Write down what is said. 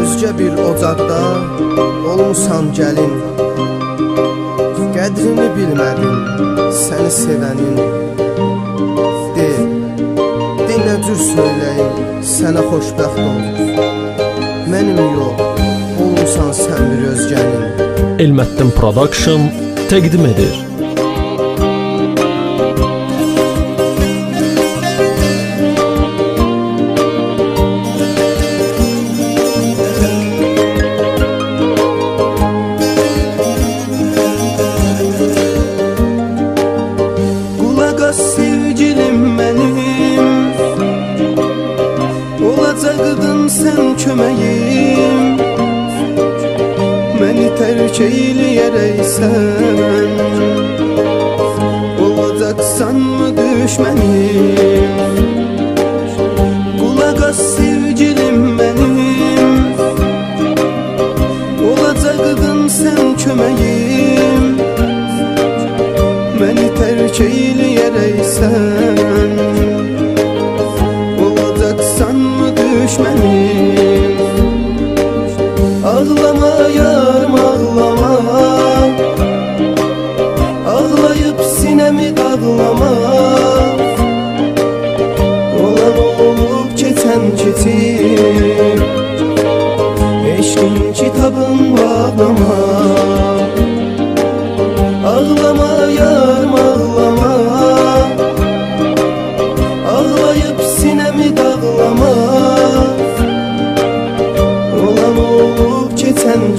Özgə bir ocaqda olmusan gəlin. Qədrini bilmədin səni sevənin. De, de nə cür söyləyim sənə xoşbəxt ol. Mənim yox, olmusan sən bir özgənin. Elməttin Production təqdim edir. Olacaqdın sən köməyim Məni tərk eyləyərəksən Olacaqsanmı düşmənim Qulaq as sevgilim mənim Olacaqdın sən köməyim Məni tərk eyləyərəksən benim Ağlama yarım ağlama. Ağlayıp sinemi dağlama Olan olup geçen çetim Eşkin kitabım